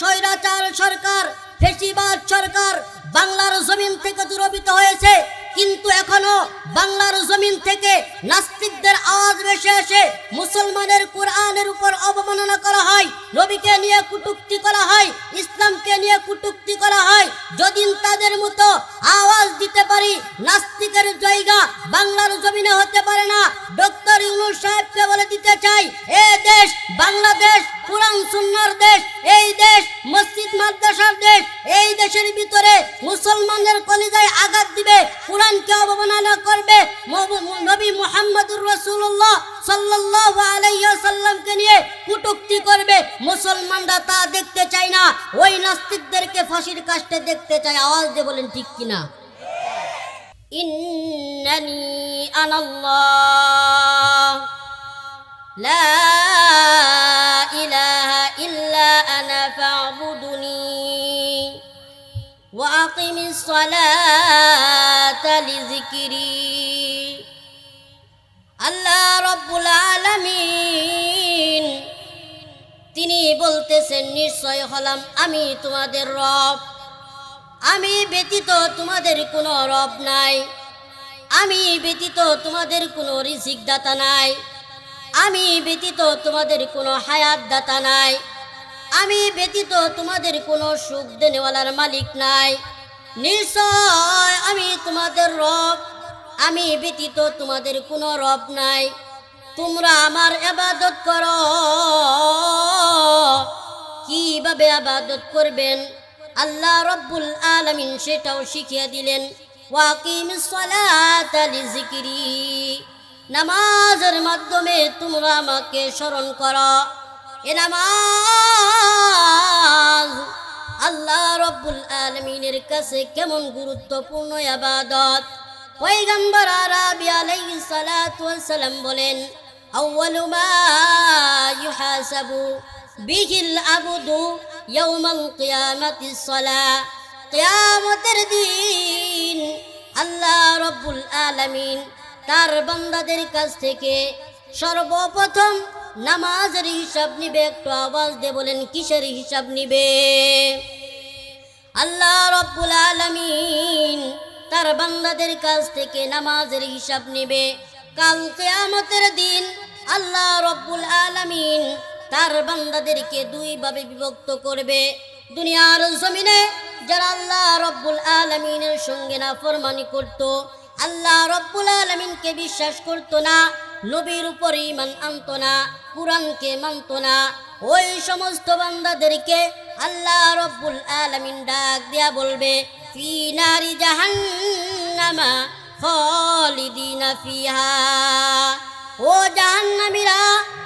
স্বৈরাচার সরকার, ফেসিবাদ সরকার বাংলার জমিন থেকে দুরবিত হয়েছে। কিন্তু এখনও বাংলার জমিন থেকে নাস্তিকদের আওয়াজ ভেসে আসে। মুসলমানের কোরআনের উপর অবমাননা করা হয়, নবীকে নিয়ে কুটুক্তি করা হয়, ইসলামকে নিয়ে কুটুক্তি করা হয়। যদি তাদের মতো আওয়াজ দিতে পারি, নাস্তিকের জায়গা বাংলার জমিনে হতে পারে না। ডক্টর ইউনুস সাহেবকে বলে দিতে চাই এ দেশ, বাংলাদেশ, কোরআন, সুন্নার দেশ, এই দেশ মসজিদ, মাদ্রাসার দেশ, এই দেশের ভিতরে মুসলমানদের কলিজায় আঘাত দিবে, কোরআনকে অবমাননা করবে নবী মুহাম্মদুর রাসূলুল্লাহ সাল্লাল্লাহু আলাইহি সাল্লামকে নিয়ে কুটুক্তি করবে, মুসলমানরা তা দেখতে চায় না, ওই নাস্তিকদেরকে ফাঁসির কাস্টে দেখতে চায়, আওয়াজ দিয়ে বলেন ঠিক কিনা? ইন্নানি আনাল্লাহ। الصلاة لذكري আল্লাহ রব্বুল আলামিন তিনি বলতেছেন নিশ্চয় হলাম আমি তোমাদের রব আমি ব্যতীত তোমাদের কোনো রব নাই আমি ব্যতীত তোমাদের কোনো রিজিক দাতা নাই আমি ব্যতীত তোমাদের কোনো হায়াত দাতা নাই আমি ব্যতীত তোমাদের কোনো সুখ দেনেওয়ালার মালিক নাই নিশ্চয় আমি তোমাদের রব, আমি ব্যতীত তোমাদের কোনো রব নাই। তোমরা আমার আবাদত করো। কীভাবে আবাদত করবেন? আল্লাহ রব্বুল আলমিন সেটাও শিখিয়ে দিলেন। ওয়াকিম জিকিরি নামাজের মাধ্যমে তোমরা আমাকে স্মরণ করো। এ নামাজ আল্লাহ রব্বুল আলমিনের কাছে কেমন গুরুত্বপূর্ণ আবাদত? পয়গম্বর আরাবি আলাইহিস সালাতু সালাম বলেন, আউয়ালু মা ইউহাসাবু বিহিল আবদু ইয়াউমাল কিয়ামাতিস সালাহ কিয়ামতের দিন আল্লাহ রব্বুল আলামিন তার বান্দাদের কাছ থেকে সর্বপ্রথম নামাজের হিসাব নিবে, একটু আওয়াজ দিয়ে বলেন, কিসের হিসাব নিবে? আল্লাহ রব্বুল আলামিন তার বান্দাদের কাছ থেকে নামাজের হিসাব নেবে। কাল কিয়ামতের দিন আল্লাহ রব্বুল আলামিন তার বান্দাদেরকে দুই ভাবে বিভক্ত করবে। দুনিয়ার জমিনে যারা আল্লাহ রব্বুল আলামিনের সঙ্গে না ফরমানি করত, আল্লাহ রব্বুল আলামিনকে বিশ্বাস করতো না নবীর উপর ইমান আনতো না, কোরআনকে মানতো না। ওই সমস্ত বান্দাদেরকে আল্লাহ রব্বুল আলমিন ডাক দিয়া বলবে, ফি নারি জাহান্নামা খালিদিনা ফিহা। ও জাহান্নামীরা,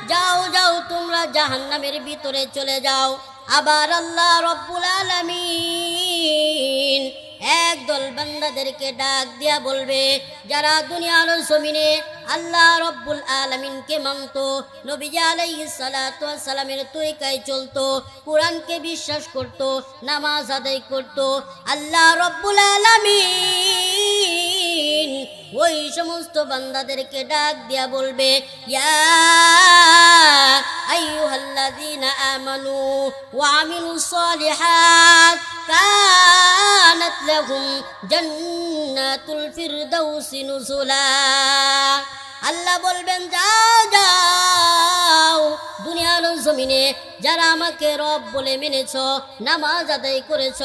যাও যাও, তোমরা জাহান্নামের ভিতরে চলে যাও। আবার আল্লাহ রব্বুল একদল বান্দাদেরকে ডাক দিয়া বলবে, যারা দুনিয়ার জমিনে আল্লাহ রব্বুল আলমিনকে মানত, নবীজি আলাইহিস সালাতু ওয়াস সালামের তরিকায় চলতো, কোরআনকে বিশ্বাস করত, নামাজ আদায় করত, আল্লাহ রব্বুল আলামিন ওই সমস্ত বান্দাদেরকে ডাক দিয়া বলবে, ইয়া আমানু ওয়া আমিলুস সালিহাত কানাত লাহুম জান্নাতুল ফিরদাউসি নুজুলা আল্লাহ বলবেন, যাও যাও, দুনিয়ার জমিনে যারা আমাকে রব বলে মেনেছ, নামাজ আদায় করেছ,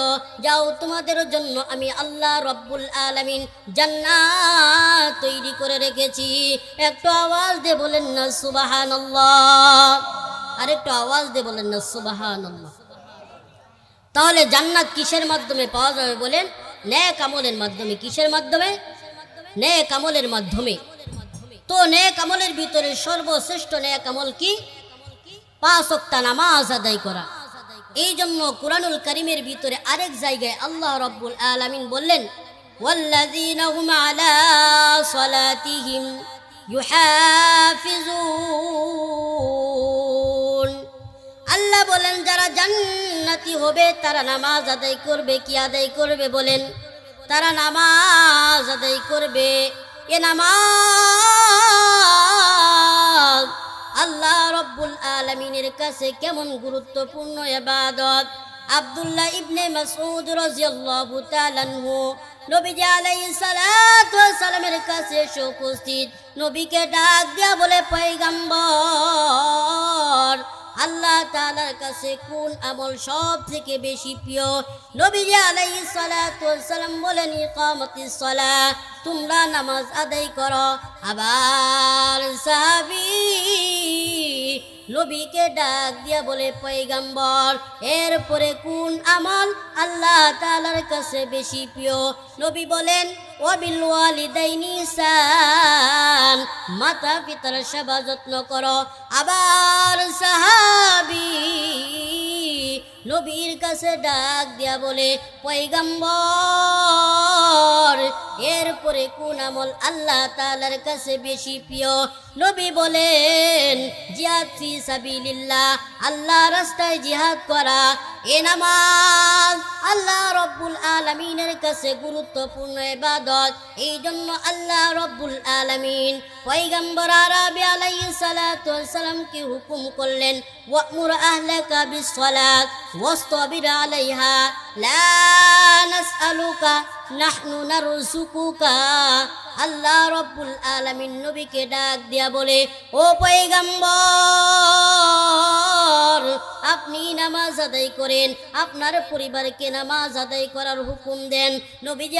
যাও, তোমাদের জন্য আমি আল্লাহ রব্বুল আলামিন জান্নাত তৈরি করে রেখেছি। একটু আওয়াজ দিয়ে বলেন না সুবাহান আর একটু আওয়াজ দিয়ে বলেন না সুবাহান তাহলে জান্নাত কিসের মাধ্যমে পাওয়া যাবে বলেন ন্যায় কামলের মাধ্যমে কিসের মাধ্যমে ন্যায় কামলের মাধ্যমে তো ন্যায় কামলের ভিতরে সর্বশ্রেষ্ঠ ন্যায় কামল কি পাঁচ ওয়াক্ত নামাজ আদায় করা এই জন্য কোরআনুল করিমের ভিতরে আরেক জায়গায় আল্লাহ রব্বুল আলামিন বললেন والذين هم على صلاتهم يحافظون আল্লাহ বলেন যারা জান্নাতি হবে? তারা নামাজ আদায় করবে, কি আদায় করবে বলেন? তারা নামাজ আদায় করবে। এ নামাজ আল্লাহ রব্বুল আলমিনের কাছে কেমন গুরুত্বপূর্ণ এবাদত আব্দুল্লাহ ইবনে মাসউদ রাদিয়াল্লাহু তাআলা নবীজি আলাইহিস সালাতু সালামের কাছে উপস্থিত। নবীকে ডাক দেয়া বলে, পয়গম্বর আল্লাহ তালার কাছে কোন আমল সব থেকে বেশি প্রিয়? সালাতু ওয়াস সালাম বলেন, ইকামতিস সালাহ, তোমরা নামাজ আদায় করো। আবার সাহাবী নবীকে ডাক দিয়া বলে, পয়গাম্বর, এরপরে কোন আমল আল্লাহ তালার কাছে বেশি প্রিয়? নবী বলেন ওয়াবিল ওয়ালিদাইনি সান মাতা পিতার সেবা যত্ন করো। আবার সাহাবী নবীর কাছে ডাক দিয়া বলে, পয়গাম্বর, এরপরে কোন আমল আল্লাহ তালার কাছে বেশি প্রিয়? নবী বলেন, জিহাদ ফি সাবিলিল্লাহ, আল্লাহ রাস্তায় জিহাদ করা, এ নামাজ আল্লাহ রব্বুল আলামিনের কাছে গুরুত্বপূর্ণ ইবাদত এই জন্য আল্লাহ রব্বুল আলামিন পয়গম্বর আরবি আলাইহিস সালাতু হুকুম করলেন, ওয়ামুর আহলাকা বিসসালাত ওয়াসতাবির عليها لا نسألك নাহনু নারযুকুকা আল্লাহ রব্বুল আলামিন নবীকে ডাক দিয়া বলে, ও পয়গম্বর! আপনি নামাজ আদায় করেন, আপনার পরিবারকে নামাজ আদায় করার হুকুম দেন। নবীজি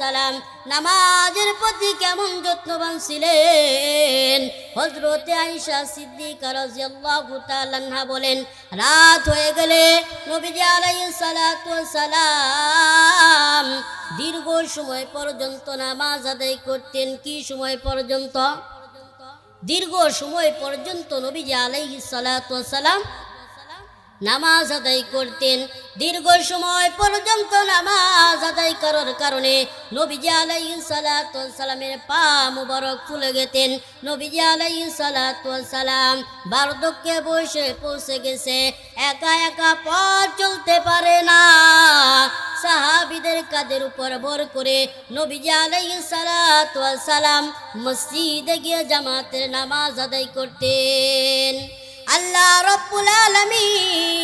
সালাম নামাজের প্রতি কেমন যত্নবান ছিলেন? হযরতে আয়েশা সিদ্দিকা রাদিয়াল্লাহু তাআলা বলেন, রাত হয়ে গেলে নবীজি সালাম দীর্ঘ সময় পর্যন্ত নামাজ আদায় করতেন। কি সময় পর্যন্ত? দীর্ঘ সময় পর্যন্ত নবীজি ওয়াস সালাম নামাজ আদায় করতেন। দীর্ঘ সময় পর্যন্ত নামাজ আদায় করার কারণে নবীজি ওয়াস সালামের পা মুবারক ফুলে গেতেন। নবীজি ওয়াস সালাম বার্ধক্যে বসে পৌঁছে গেছে। একা একা পথ চলতে পারে কাদের উপর ভর করে নবীজি ওয়াস সালাম মসজিদে গিয়ে জামাতের নামাজ আদায় করতেন। আল্লাহ রব্বুল আলামিন